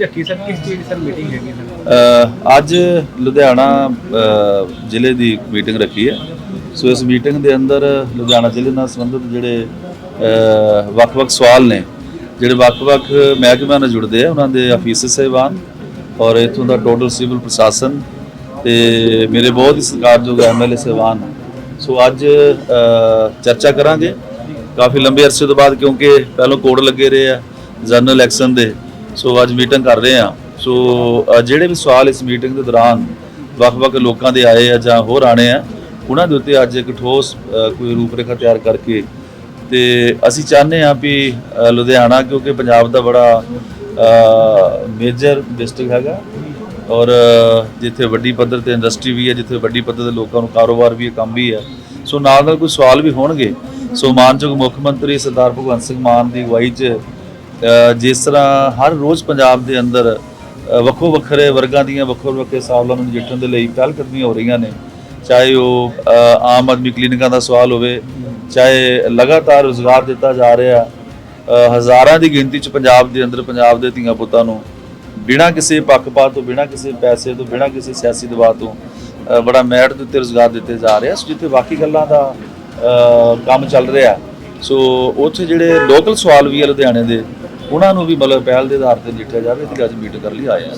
ਝੱਕੀ sir, ਕਿਸ ਚੀਜ਼ ਦੀ ਸਰ ਮੀਟਿੰਗ ਹੈਗੀ ਸਰ? ਅੱਜ ਲੁਧਿਆਣਾ ਜ਼ਿਲ੍ਹੇ ਦੀ ਮੀਟਿੰਗ ਰੱਖੀ ਹੈ। ਸੋ ਇਸ ਮੀਟਿੰਗ ਦੇ ਅੰਦਰ ਲੁਧਿਆਣਾ ਜ਼ਿਲ੍ਹੇ ਨਾਲ ਸੰਬੰਧਿਤ ਜਿਹੜੇ ਵੱਖ-ਵੱਖ ਸਵਾਲ ਨੇ, ਜਿਹੜੇ ਵੱਖ-ਵੱਖ ਮਹਿਕਮਿਆਂ ਨਾਲ ਜੁੜਦੇ ਆ, ਉਹਨਾਂ ਦੇ ਅਫੀਸਰ ਸਹਿਬਾਨ ਔਰ ਇਥੋਂ ਦਾ ਟੋਟਲ ਸਿਵਲ ਪ੍ਰਸ਼ਾਸਨ ਤੇ ਮੇਰੇ ਬਹੁਤ ਹੀ ਸਤਿਕਾਰਯੋਗ ਐਮਐਲਏ ਸਹਿਬਾਨ। ਸੋ ਅੱਜ ਚਰਚਾ ਕਰਾਂਗੇ। ਕਾਫੀ ਲੰਬੇ ਅਰਸੇ ਤੋਂ ਬਾਅਦ ਕਿਉਂਕਿ ਪਹਿਲਾਂ ਕੋਡ ਲੱਗੇ ਰਹੇ ਆ, ਜਨਰਲ ਇਲੈਕਸ਼ਨ ਦੇ ਸੋ ਅੱਜ ਮੀਟਿੰਗ ਕਰ ਰਹੇ ਆ ਸੋ ਜਿਹੜੇ ਵੀ ਸਵਾਲ ਇਸ ਮੀਟਿੰਗ ਦੇ ਦੌਰਾਨ ਵੱਖ-ਵੱਖ ਲੋਕਾਂ ਦੇ ਆਏ ਆ ਜਾਂ ਹੋਰ ਆਣੇ ਆ, ਉਹਨਾਂ ਦੇ ਉੱਤੇ ਅੱਜ ਇੱਕ ਠੋਸ ਕੋਈ ਰੂਪਰੇਖਾ ਤਿਆਰ ਕਰਕੇ ਤੇ ਅਸੀਂ ਚਾਹੁੰਦੇ ਆ ਵੀ ਲੁਧਿਆਣਾ ਕਿਉਂਕਿ ਪੰਜਾਬ ਦਾ ਬੜਾ ਮੇਜਰ ਡਿਸਟ੍ਰਿਕਟ ਹੈਗਾ ਔਰ ਜਿੱਥੇ ਵੱਡੀ ਪੱਧਰ ਤੇ ਇੰਡਸਟਰੀ ਵੀ ਹੈ, ਜਿੱਥੇ ਵੱਡੀ ਪੱਧਰ ਤੇ ਲੋਕਾਂ ਨੂੰ ਕਾਰੋਬਾਰ ਵੀ ਹੈ, ਕੰਮ ਵੀ ਹੈ। ਸੋ ਨਾਲ ਨਾਲ ਕੋਈ ਸਵਾਲ ਵੀ ਹੋਣਗੇ। ਸੋ ਮਾਨਯੋਗ ਮੁੱਖ ਮੰਤਰੀ ਸਰਦਾਰ ਭਗਵੰਤ ਸਿੰਘ ਮਾਨ ਦੀ ਅਗਵਾਈ 'ਚ ਜਿਸ ਤਰ੍ਹਾਂ ਹਰ ਰੋਜ਼ ਪੰਜਾਬ ਦੇ ਅੰਦਰ ਵੱਖੋ ਵੱਖਰੇ ਵਰਗਾਂ ਦੀਆਂ, ਵੱਖੋ ਵੱਖਰੇ ਸਵਾਲਾਂ ਨੂੰ ਨਜਿੱਠਣ ਦੇ ਲਈ ਪਹਿਲ ਕਦਮੀਆਂ ਹੋ ਰਹੀਆਂ ਨੇ। ਚਾਹੇ ਉਹ ਆਮ ਆਦਮੀ ਕਲੀਨਿਕਾਂ ਦਾ ਸਵਾਲ ਹੋਵੇ, ਚਾਹੇ ਲਗਾਤਾਰ ਰੋਜ਼ਗਾਰ ਦਿੱਤਾ ਜਾ ਰਿਹਾ ਹਜ਼ਾਰਾਂ ਦੀ ਗਿਣਤੀ 'ਚ ਪੰਜਾਬ ਦੇ ਅੰਦਰ, ਪੰਜਾਬ ਦੇ ਧੀਆਂ ਪੁੱਤਾਂ ਨੂੰ, ਬਿਨਾਂ ਕਿਸੇ ਪੱਖਪਾਤ ਤੋਂ, ਬਿਨਾਂ ਕਿਸੇ ਪੈਸੇ ਤੋਂ, ਬਿਨਾਂ ਕਿਸੇ ਸਿਆਸੀ ਦਬਾਅ ਤੋਂ ਬੜਾ ਮੈਰਿਟ ਦੇ ਉੱਤੇ ਰੋਜ਼ਗਾਰ ਦਿੱਤੇ ਜਾ ਰਹੇ ਆ, ਸੋ ਜਿੱਥੇ ਬਾਕੀ ਗੱਲਾਂ ਦਾ ਕੰਮ ਚੱਲ ਰਿਹਾ। ਸੋ ਉੱਥੇ ਜਿਹੜੇ ਲੋਕਲ ਸਵਾਲ ਵੀ ਆ ਲੁਧਿਆਣੇ ਦੇ ਉਹਨਾਂ ਨੂੰ ਵੀ ਮਤਲਬ ਪਹਿਲ ਦੇ ਆਧਾਰ ਤੇ ਨਜਿੱਠਿਆ ਜਾਵੇ ਤੇ ਅੱਜ ਮੀਟ ਕਰ ਲਈ ਆਏ ਆ